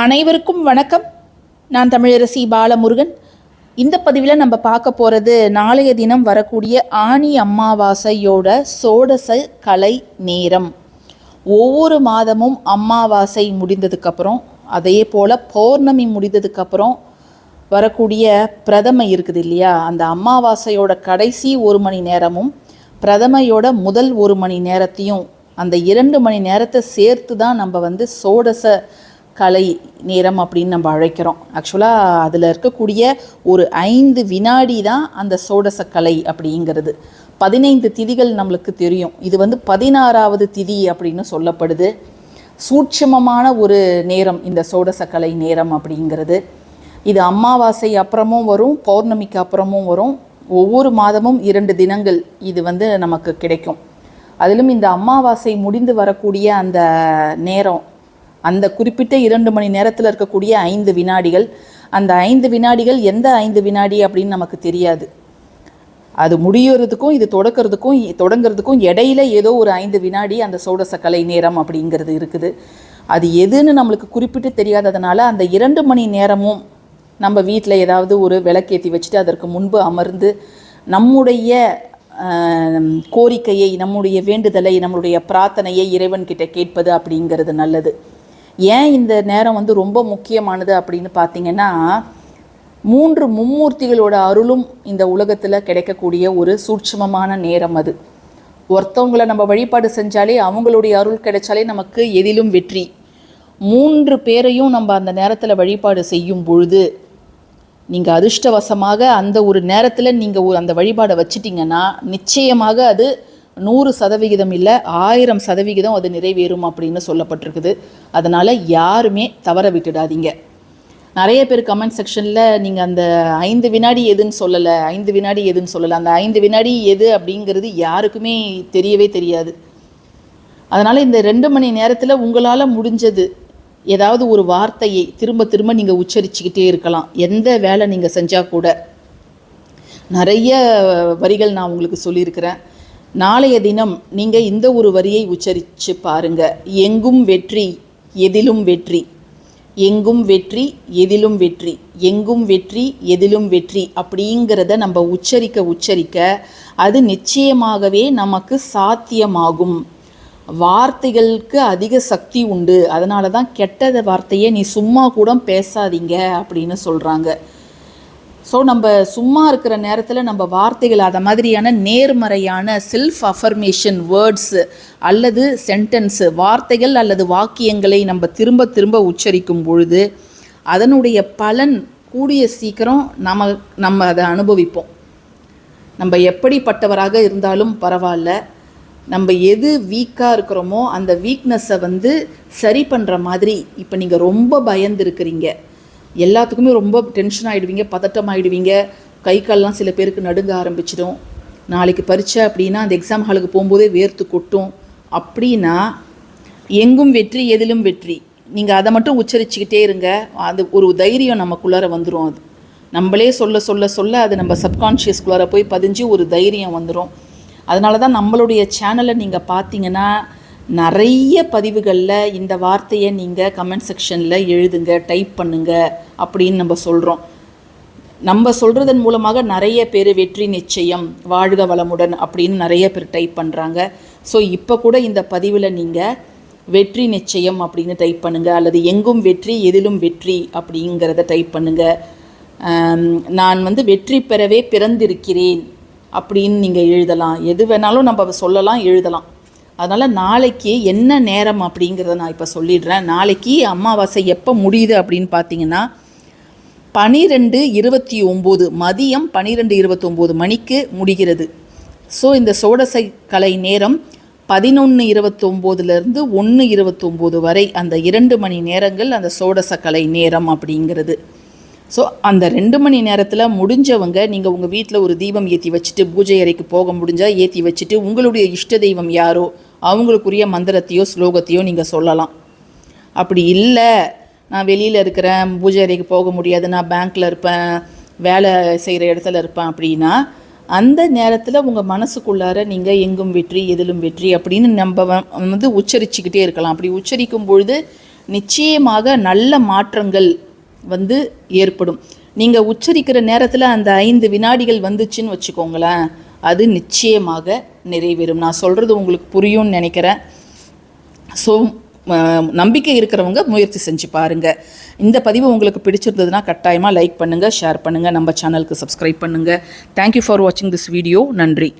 அனைவருக்கும் வணக்கம். நான் தமிழரசி பாலமுருகன். இந்த பதிவில் நம்ம பார்க்க போகிறது நாளைய தினம் வரக்கூடிய ஆணி அமாவாசையோட சோடச கலை நேரம். ஒவ்வொரு மாதமும் அமாவாசை முடிந்ததுக்கப்புறம் அதே போல் பௌர்ணமி முடிந்ததுக்கப்புறம் வரக்கூடிய பிரதமை இருக்குது இல்லையா? அந்த அமாவாசையோட கடைசி ஒரு மணி நேரமும் பிரதமையோட முதல் ஒரு மணி நேரத்தையும் அந்த இரண்டு மணி நேரத்தை சேர்த்து தான் நம்ம வந்து சோடச கலை நேரம் அப்படின்னு நம்ம அழைக்கிறோம். ஆக்சுவலாக அதில் இருக்கக்கூடிய ஒரு ஐந்து வினாடி தான் அந்த சோடச கலை அப்படிங்கிறது. பதினைந்து திதிகள் நம்மளுக்கு தெரியும். இது வந்து பதினாறாவது திதி அப்படின்னு சொல்லப்படுது. சூட்சமமான ஒரு நேரம் இந்த சோடச கலை நேரம் அப்படிங்கிறது. இது அமாவாசை அப்புறமும் வரும் பௌர்ணமிக்கு அப்புறமும் வரும். ஒவ்வொரு மாதமும் இரண்டு தினங்கள் இது வந்து நமக்கு கிடைக்கும். அதிலும் இந்த அமாவாசை முடிந்து வரக்கூடிய அந்த நேரம் அந்த குறிப்பிட்ட இரண்டு மணி நேரத்தில் இருக்கக்கூடிய ஐந்து வினாடிகள் அந்த ஐந்து வினாடிகள் எந்த ஐந்து வினாடி அப்படின்னு நமக்கு தெரியாது. அது முடியறதுக்கும் இது தொடக்கிறதுக்கும் தொடங்கிறதுக்கும் இடையில ஏதோ ஒரு ஐந்து வினாடி அந்த சோடச கலை நேரம் அப்படிங்கிறது இருக்குது. அது எதுன்னு நம்மளுக்கு குறிப்பிட்டு தெரியாததுனால அந்த இரண்டு மணி நேரமும் நம்ம வீட்டில் ஏதாவது ஒரு விளக்கேற்றி வச்சுட்டு அதற்கு முன்பு அமர்ந்து நம்முடைய கோரிக்கையை நம்முடைய வேண்டுதலை நம்மளுடைய பிரார்த்தனையை இறைவன்கிட்ட கேட்பது அப்படிங்கிறது நல்லது. ஏன் இந்த நேரம் வந்து ரொம்ப முக்கியமானது அப்படின்னு பார்த்தீங்கன்னா மூன்று மும்மூர்த்திகளோட அருளும் இந்த உலகத்தில் கிடைக்கக்கூடிய ஒரு சூட்சமமான நேரம் அது. ஒருத்தவங்களை நம்ம வழிபாடு செஞ்சாலே அவங்களுடைய அருள் கிடைச்சாலே நமக்கு எதிலும் வெற்றி. மூன்று பேரையும் நம்ம அந்த நேரத்தில் வழிபாடு செய்யும் பொழுது நீங்கள் அதிர்ஷ்டவசமாக அந்த ஒரு நேரத்தில் நீங்கள் ஒரு அந்த வழிபாடை வச்சிட்டிங்கன்னா நிச்சயமாக அது நூறு சதவிகிதம் இல்லை ஆயிரம் சதவிகிதம் அது நிறைவேறும் அப்படின்னு சொல்லப்பட்டிருக்குது. அதனால் யாருமே தவற விட்டுடாதீங்க. நிறைய பேர் கமெண்ட் செக்ஷனில் நீங்கள் அந்த ஐந்து வினாடி எதுன்னு சொல்லலை ஐந்து வினாடி எதுன்னு சொல்லலை அந்த ஐந்து வினாடி எது அப்படிங்கிறது யாருக்குமே தெரியவே தெரியாது. அதனால் இந்த ரெண்டு மணி நேரத்தில் உங்களால் முடிஞ்சது ஏதாவது ஒரு வார்த்தையை திரும்ப திரும்ப நீங்கள் உச்சரிச்சுக்கிட்டே இருக்கலாம். எந்த வேலை நீங்கள் செஞ்சால் கூட. நிறைய வரிகள் நான் உங்களுக்கு சொல்லியிருக்கிறேன். நாளைய தினம் நீங்கள் இந்த ஒரு வரியை உச்சரித்து பாருங்க. எங்கும் வெற்றி எதிலும் வெற்றி. எங்கும் வெற்றி எதிலும் வெற்றி. எங்கும் வெற்றி எதிலும் வெற்றி அப்படிங்கிறத நம்ம உச்சரிக்க உச்சரிக்க அது நிச்சயமாகவே நமக்கு சாத்தியமாகும். வார்த்தைகளுக்கு அதிக சக்தி உண்டு. அதனால தான் கெட்டத வார்த்தையை நீ சும்மா கூட பேசாதீங்க அப்படின்னு சொல்கிறாங்க ஸோ நம்ம சும்மா இருக்கிற நேரத்தில் நம்ம வார்த்தைகள் அதை மாதிரியான நேர்மறையான செல்ஃப் அஃபர்மேஷன் வேர்ட்ஸு அல்லது சென்டென்ஸு வார்த்தைகள் அல்லது வாக்கியங்களை நம்ம திரும்ப திரும்ப உச்சரிக்கும் பொழுது அதனுடைய பலன் கூடிய சீக்கிரம் நம்ம நம்ம அதை அனுபவிப்போம். நம்ம எப்படிப்பட்டவராக இருந்தாலும் பரவாயில்ல. நம்ம எது வீக்காக இருக்கிறோமோ அந்த வீக்னஸை வந்து சரி பண்ணுற மாதிரி இப்போ நீங்கள் ரொம்ப பயந்துருக்கிறீங்க. எல்லாத்துக்குமே ரொம்ப டென்ஷன் ஆகிடுவீங்க பதட்டம் ஆகிடுவீங்க கை கால்லாம் சில பேருக்கு நடுங்க ஆரம்பிச்சிடும். நாளைக்கு பரீட்சை அப்படின்னா அந்த எக்ஸாம் ஹாலுக்கு போகும்போதே வேர்த்து கொட்டும். அப்படின்னா எங்கும் வெற்றி எதிலும் வெற்றி. நீங்கள் அதை மட்டும் உச்சரிச்சுக்கிட்டே இருங்க. அது ஒரு தைரியம் நமக்குள்ளார வந்துடும் அது. நம்மளே சொல்ல சொல்ல சொல்ல அது நம்ம சப்கான்ஷியஸ்குள்ளார போய் பதிஞ்சு ஒரு தைரியம் வந்துடும் அதனால தான் நம்மளுடைய சேனலை நீங்கள் பார்த்தீங்கன்னா நிறைய பதிவுகளில் இந்த வார்த்தையை நீங்கள் கமெண்ட் செக்ஷனில் எழுதுங்க டைப் பண்ணுங்க அப்படின்னு நம்ம சொல்கிறோம் நம்ம சொல்கிறதன் மூலமாக நிறைய பேர் வெற்றி நிச்சயம் வாழ்க வளமுடன் அப்படின்னு நிறைய பேர் டைப் பண்ணுறாங்க ஸோ இப்போ கூட இந்த பதிவில் நீங்கள் வெற்றி நிச்சயம் அப்படின்னு டைப் பண்ணுங்கள் அல்லது எங்கும் வெற்றி எதிலும் வெற்றி அப்படிங்கிறத டைப் பண்ணுங்கள் நான் வந்து வெற்றி பெறவே பிறந்திருக்கிறேன் அப்படின்னு நீங்கள் எழுதலாம். எது வேணாலும் நம்ம சொல்லலாம் எழுதலாம். அதனால் நாளைக்கு என்ன நேரம் அப்படிங்கிறத நான் இப்போ சொல்லிடுறேன். நாளைக்கு அமாவாசை எப்போ முடியுது அப்படின்னு பார்த்தீங்கன்னா பனிரெண்டு இருபத்தி ஒம்பது மதியம் பனிரெண்டு இருபத்தொம்போது மணிக்கு முடிகிறது. ஸோ இந்த சோடசை கலை நேரம் பதினொன்று இருபத்தொம்போதுலேருந்து ஒன்று இருபத்தொம்போது வரை அந்த இரண்டு மணி நேரங்கள் அந்த சோடச கலை நேரம் அப்படிங்கிறது. ஸோ அந்த ரெண்டு மணி நேரத்தில் முடிஞ்சவங்க நீங்கள் உங்கள் வீட்டில் ஒரு தீபம் ஏற்றி வச்சுட்டு பூஜை அறைக்கு போக முடிஞ்சால் ஏற்றி வச்சுட்டு உங்களுடைய இஷ்ட தெய்வம் யாரோ அவங்களுக்குரிய மந்திரத்தையோ ஸ்லோகத்தையோ நீங்கள் சொல்லலாம். அப்படி இல்லை நான் வெளியில் இருக்கிறேன் பூஜை அறைக்கு போக முடியாது நான் பேங்க்கில் இருப்பேன் வேலை செய்கிற இடத்துல இருப்பேன் அப்படின்னா அந்த நேரத்தில் உங்கள் மனசுக்குள்ளார நீங்கள் எங்கும் வெற்றி எதிலும் வெற்றி அப்படின்னு நம்ம வ- வந்து உச்சரிச்சுக்கிட்டே இருக்கலாம். அப்படி உச்சரிக்கும் பொழுது நிச்சயமாக நல்ல மாற்றங்கள் வந்து ஏற்படும். நீங்கள் உச்சரிக்கிற நேரத்தில் அந்த ஐந்து வினாடிகள் வந்துச்சுன்னு வச்சுக்கோங்களேன் அது நிச்சயமாக நிறைவேறும். நான் சொல்கிறது உங்களுக்கு புரியும்னு நினைக்கிறேன். ஸோ நம்பிக்கை இருக்கிறவங்க முயற்சி செஞ்சு பாருங்கள் இந்த பதிவு உங்களுக்கு பிடிச்சிருந்ததுன்னா கட்டாயமாக லைக் பண்ணுங்கள் ஷேர் பண்ணுங்கள் நம்ம சேனலுக்கு சப்ஸ்கிரைப் பண்ணுங்கள் தேங்க்யூ ஃபார் வாட்சிங் திஸ் வீடியோ நன்றி.